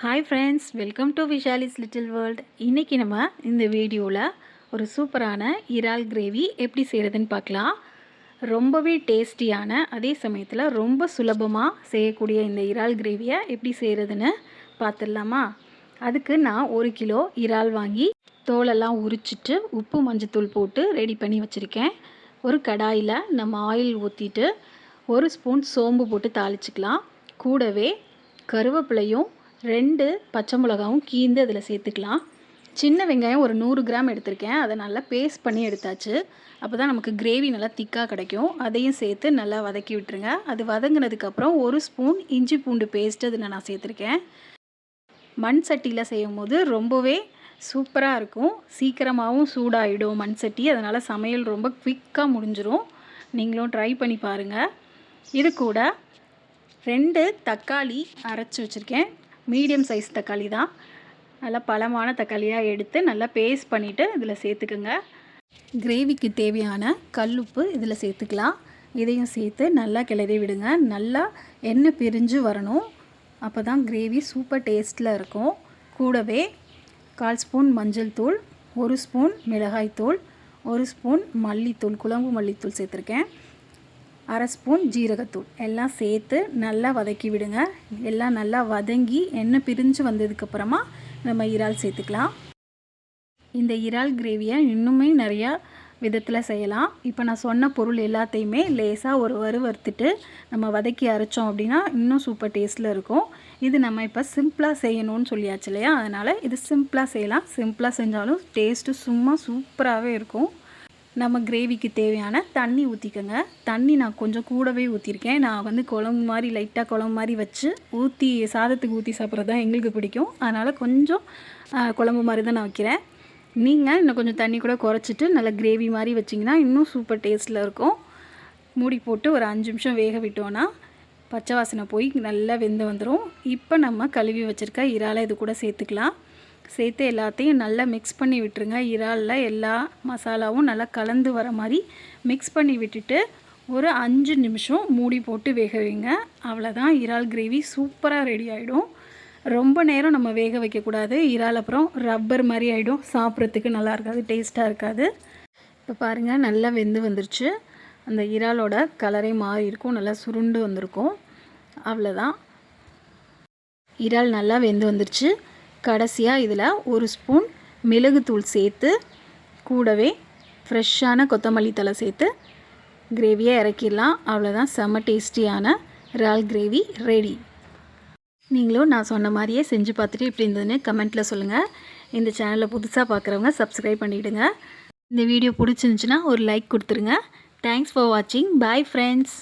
Hi friends welcome to Vishali's little world இன்றைக்கி நம்ம இந்த வீடியோவில் ஒரு சூப்பரான இறால் கிரேவி எப்படி செய்கிறதுன்னு பார்க்கலாம். ரொம்பவே டேஸ்டியான அதே சமயத்தில் ரொம்ப சுலபமாக செய்யக்கூடிய இந்த இறால் கிரேவியை எப்படி செய்கிறதுன்னு பார்த்துடலாமா? அதுக்கு நான் ஒரு கிலோ இறால் வாங்கி தோலெல்லாம் உரிச்சிட்டு உப்பு மஞ்சத்தூள் போட்டு ரெடி பண்ணி வச்சுருக்கேன். ஒரு கடாயில் நம்ம ஆயில் ஊற்றிட்டு ஒரு ஸ்பூன் சோம்பு போட்டு தாளிச்சிக்கலாம். கூடவே கருவேப்பிலையும் ரெண்டு பச்சை மிளகாவும் கீந்து அதில் சேர்த்துக்கலாம். சின்ன வெங்காயம் ஒரு நூறு கிராம் எடுத்திருக்கேன். அதை நல்லா பேஸ்ட் பண்ணி எடுத்தாச்சு. அப்போ தான் நமக்கு கிரேவி நல்லா திக்காக கிடைக்கும். அதையும் சேர்த்து நல்லா வதக்கி விட்டுருங்க. அது வதங்கினதுக்கப்புறம் ஒரு ஸ்பூன் இஞ்சி பூண்டு பேஸ்ட் அதில் நான் சேர்த்துருக்கேன். மண் சட்டியில் செய்யும் போது ரொம்பவே சூப்பராக இருக்கும். சீக்கிரமாகவும் சூடாகிடும் மண் சட்டி. அதனால் சமையல் ரொம்ப குவிக்காக முடிஞ்சிடும் நீங்களும் ட்ரை பண்ணி பாருங்கள் இது கூட ரெண்டு தக்காளி அரைச்சி வச்சுருக்கேன். மீடியம் சைஸ் தக்காளி தான். நல்லா பழமான தக்காளியாக எடுத்து நல்லா பேஸ்ட் பண்ணிவிட்டு இதில் சேர்த்துக்குங்க. கிரேவிக்கு தேவையான கல்லுப்பு இதில் சேர்த்துக்கலாம். இதையும் சேர்த்து நல்லா கிளறி விடுங்க. நல்லா எண்ணெய் பிரிஞ்சு வரணும். அப்போ தான் கிரேவி சூப்பர் டேஸ்ட்டில் இருக்கும். கூடவே கால் ஸ்பூன் மஞ்சள் தூள் ஒரு ஸ்பூன் மிளகாய் தூள் ஒரு ஸ்பூன் மல்லித்தூள் குழம்பு மல்லித்தூள் சேர்த்துருக்கேன். அரை ஸ்பூன் ஜீரகத்தூள். எல்லாம் சேர்த்து நல்லா வதக்கி விடுங்க. எல்லாம் நல்லா வதங்கி எண்ணெய் பிரிஞ்சு வந்ததுக்கப்புறமா நம்ம இறால் சேர்த்துக்கலாம். இந்த இறால் கிரேவியை இன்னுமே நிறையா விதத்தில் செய்யலாம். இப்போ நான் சொன்ன பொருள் எல்லாத்தையுமே லேசாக ஒரு வறு வறுத்துட்டு நம்ம வதக்கி அரைச்சோம் அப்படின்னா இன்னும் சூப்பர் டேஸ்ட்டில் இருக்கும். இது நம்ம இப்போ சிம்பிளாக செய்யணும்னு சொல்லியாச்சு இல்லையா? அதனால் இது சிம்பிளாக செய்யலாம். சிம்பிளாக செஞ்சாலும் டேஸ்ட்டு சும்மா சூப்பராகவே இருக்கும். நம்ம கிரேவிக்கு தேவையான தண்ணி ஊற்றிக்கோங்க தண்ணி நான் கொஞ்சம் கூடவே ஊற்றிருக்கேன் நான் வந்து குழம்பு மாதிரி லைட்டாக குழம்பு மாதிரி வச்சு ஊற்றி சாதத்துக்கு ஊற்றி சாப்பிட்றது தான் எங்களுக்கு பிடிக்கும். அதனால் கொஞ்சம் குழம்பு மாதிரி தான் நான் வைக்கிறேன். நீங்கள் இன்னும் கொஞ்சம் தண்ணி கூட குறைச்சிட்டு நல்லா கிரேவி மாதிரி வச்சிங்கன்னா இன்னும் சூப்பர் டேஸ்ட்டில் இருக்கும். மூடி போட்டு ஒரு அஞ்சு நிமிஷம் வேக விட்டோன்னா பச்சை வாசனை போய் நல்லா வெந்து வந்துடும் இப்போ நம்ம கழுவி வச்சுருக்க இறாலை இது கூட சேர்த்துக்கலாம். சேர்த்து எல்லாத்தையும் நல்லா மிக்ஸ் பண்ணி விட்டுருங்க. இறாலில் எல்லா மசாலாவும் நல்லா கலந்து வர மாதிரி மிக்ஸ் பண்ணி விட்டுட்டு ஒரு அஞ்சு நிமிஷம் மூடி போட்டு வேக வைங்க. அவ்வளோதான் இறால் கிரேவி சூப்பராக ரெடி ஆகிடும் ரொம்ப நேரம் நம்ம வேக வைக்கக்கூடாது. இறால் அப்புறம் ரப்பர் மாதிரி ஆகிடும் சாப்பிட்றதுக்கு நல்லா இருக்காது டேஸ்ட்டாக இருக்காது. இப்போ பாருங்கள் நல்லா வெந்து வந்துருச்சு. அந்த இறாலோட கலரே மாறி இருக்கும். நல்லா சுருண்டு வந்திருக்கும். அவ்வளோதான் இறால் நல்லா வெந்து வந்துருச்சு. கடைசியாக இதில் ஒரு ஸ்பூன் மிளகுத்தூள் சேர்த்து கூடவே ஃப்ரெஷ்ஷான கொத்தமல்லி தலை சேர்த்து கிரேவியை இறக்கிடலாம். அவ்வளோதான் செம்ம டேஸ்டியான இறால் கிரேவி ரெடி நீங்களும் நான் சொன்ன மாதிரியே செஞ்சு பார்த்துட்டு இப்படி இருந்ததுன்னு கமெண்ட்டில் சொல்லுங்கள் இந்த சேனலை புதுசாக பார்க்குறவங்க சப்ஸ்கிரைப் பண்ணிவிடுங்க இந்த வீடியோ பிடிச்சிருந்துச்சின்னா ஒரு லைக் கொடுத்துருங்க. தேங்க்ஸ் ஃபார் வாட்சிங் பாய் ஃப்ரெண்ட்ஸ்